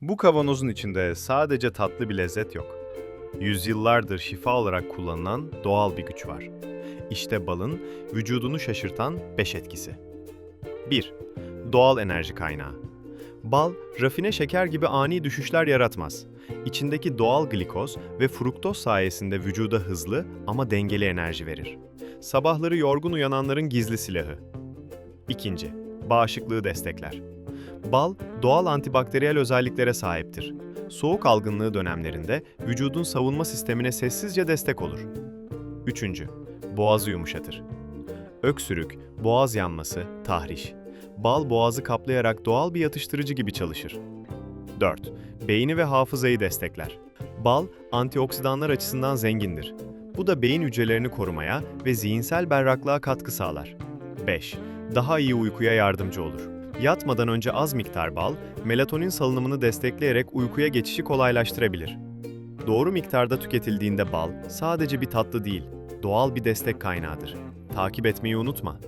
Bu kavanozun içinde sadece tatlı bir lezzet yok. Yüzyıllardır şifa olarak kullanılan doğal bir güç var. İşte balın vücudunu şaşırtan 5 etkisi. 1. Doğal enerji kaynağı. Bal, rafine şeker gibi ani düşüşler yaratmaz. İçindeki doğal glikoz ve fruktoz sayesinde vücuda hızlı ama dengeli enerji verir. Sabahları yorgun uyananların gizli silahı. İkinci, bağışıklığı destekler. Bal, doğal antibakteriyel özelliklere sahiptir. Soğuk algınlığı dönemlerinde vücudun savunma sistemine sessizce destek olur. Üçüncü, boğazı yumuşatır. Öksürük, boğaz yanması, tahriş. Bal boğazı kaplayarak doğal bir yatıştırıcı gibi çalışır. 4. Beyni ve hafızayı destekler. Bal, antioksidanlar açısından zengindir. Bu da beyin hücrelerini korumaya ve zihinsel berraklığa katkı sağlar. 5. Daha iyi uykuya yardımcı olur. Yatmadan önce az miktar bal, melatonin salınımını destekleyerek uykuya geçişi kolaylaştırabilir. Doğru miktarda tüketildiğinde bal sadece bir tatlı değil, doğal bir destek kaynağıdır. Takip etmeyi unutma.